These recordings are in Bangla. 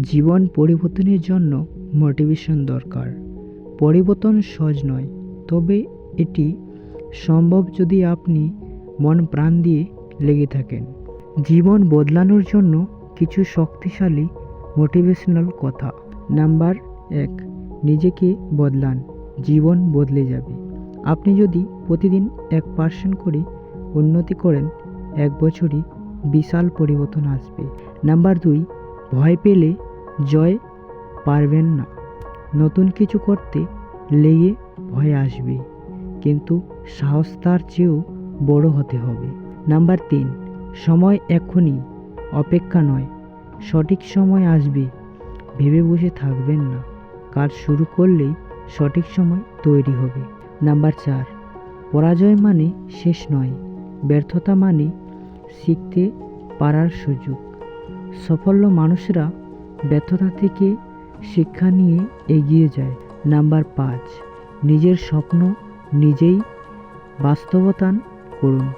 জীবন পরিবর্তনের জন্য মোটিভেশন দরকার। পরিবর্তন সহজ নয়, তবে এটি সম্ভব যদি আপনি মন প্রাণ দিয়ে লেগে থাকেন। জীবন বদলানোর জন্য কিছু শক্তিশালী মোটিভেশনাল কথা। নাম্বার এক, নিজেকে বদলান, জীবন বদলে যাবে। আপনি যদি প্রতিদিন এক পার্সেন্ট করে উন্নতি করেন, এক বছরই বিশাল পরিবর্তন আসবে। নাম্বার দুই ভয় পেলে জয় পারবেন না। নতুন কিছু করতে লেগে ভয় আসবে, কিন্তু সাহস তার চেয়েও বড় হতে হবে। নাম্বার তিন, সময় এখনই, অপেক্ষা নয়। সঠিক সময় আসবে, ভেবে বসে থাকবেন না। কাজ শুরু করলেই সঠিক সময় তৈরি হবে। নাম্বার চার, পরাজয় মানে শেষ নয়, ব্যর্থতা মানে শিখতে পারার সুযোগ। সাফল্য মানুষরা ব্যর্থতা থেকে শিক্ষা নিয়ে এগিয়ে যায়। নাম্বার পাঁচ, নিজের স্বপ্ন নিজেই বাস্তবতান করুন।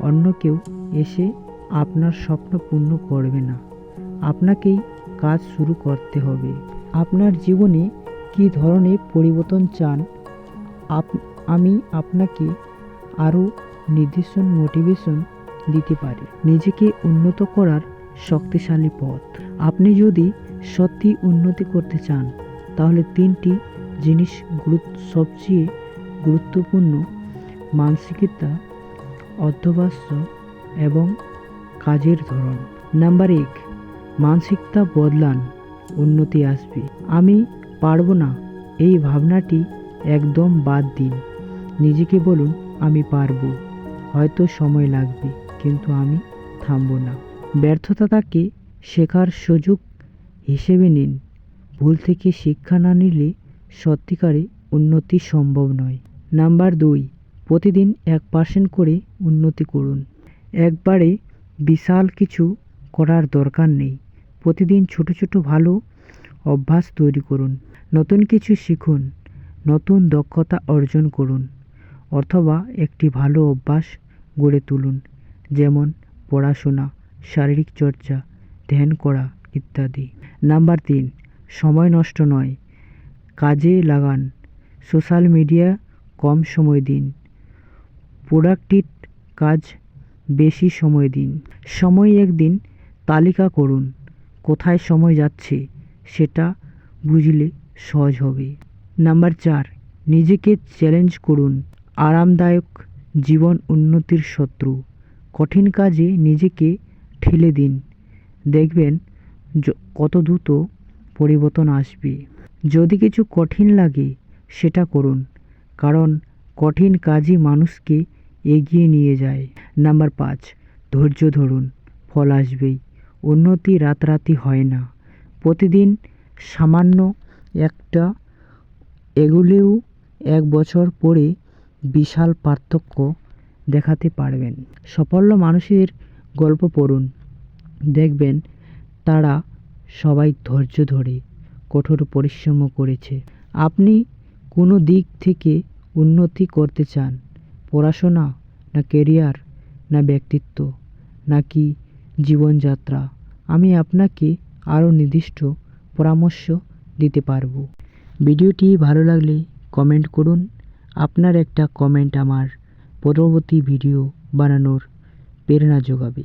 অন্য কেউ এসে আপনার স্বপ্ন পূর্ণ করবে না। আপনাকেই কাজ শুরু করতে হবে। আপনার জীবনে কী ধরনের পরিবর্তন চান? আপ আমি আপনাকে আরও নির্দেশন, মোটিভেশন দিতে পারি। নিজেকে উন্নত করার শক্তিশালী পথ। আপনি যদি সত্যি উন্নতি করতে চান, তাহলে তিনটি জিনিস সবচেয়ে গুরুত্বপূর্ণ মানসিকতা অধ্যবাস্য এবং কাজের ধরন। নাম্বার এক, মানসিকতা বদলান, উন্নতি আসবে। আমি পারব না, এই ভাবনাটি একদম বাদ দিন। নিজেকে বলুন, আমি পারব। হয়তো সময় লাগবে, কিন্তু আমি থামবো না। ব্যর্থতাকে শেখার সুযোগ হিসেবে নিন। ভুল থেকে শিক্ষা না নিলে সত্যিকারে উন্নতি সম্ভব নয়। নাম্বার দুই, প্রতিদিন এক পার্সেন্ট করে উন্নতি করুন। একবারে বিশাল কিছু করার দরকার নেই। প্রতিদিন ছোট ছোট ভালো অভ্যাস তৈরি করুন। নতুন কিছু শিখুন। নতুন দক্ষতা অর্জন করুন। অথবা একটি ভালো অভ্যাস গড়ে তুলুন। যেমন পড়াশোনা। শারীরিক চর্চা, ধ্যান করা ইত্যাদি। নাম্বার তিন, সময় নষ্ট নয়, কাজে লাগান, সোশ্যাল মিডিয়া কম সময় দিন, প্রোডাক্টিভ কাজ বেশি সময় দিন। সময় একদিন, তালিকা করুন, কোথায় সময় যাচ্ছে, সেটা বুঝলে সহজ হবে। নাম্বার চার, নিজেকে চ্যালেঞ্জ করুন, আরামদায়ক জীবন উন্নতির শত্রু, কঠিন কাজে নিজেকে ঠেলে দিন। দেখবেন কত দ্রুত পরিবর্তন আসবে। যদি কিছু কঠিন লাগে, সেটা করুন। কারণ কঠিন কাজই মানুষকে এগিয়ে নিয়ে যায়। নাম্বার পাঁচ, ধৈর্য ধরুন। ফল আসবেই। উন্নতি রাতারাতি হয় না। প্রতিদিন সামান্য একটা এগুলেও এক বছর পরে বিশাল পার্থক্য দেখাতে পারবেন। সাফল্য মানুষের গল্প পড়ুন। দেখবেন তারা সবাই ধৈর্য ধরে, কঠোর পরিশ্রম করেছে। আপনি কোনো দিক থেকে উন্নতি করতে চান, পড়াশোনা না কেরিয়ার না ব্যক্তিত্ব নাকি জীবনযাত্রা, আমি আপনাকে আরও নির্দিষ্ট পরামর্শ দিতে পারব। ভিডিওটি ভালো লাগলে কমেন্ট করুন। আপনার একটা কমেন্ট আমার পরবর্তী ভিডিও বানানোর প্রেরণা যোগাবে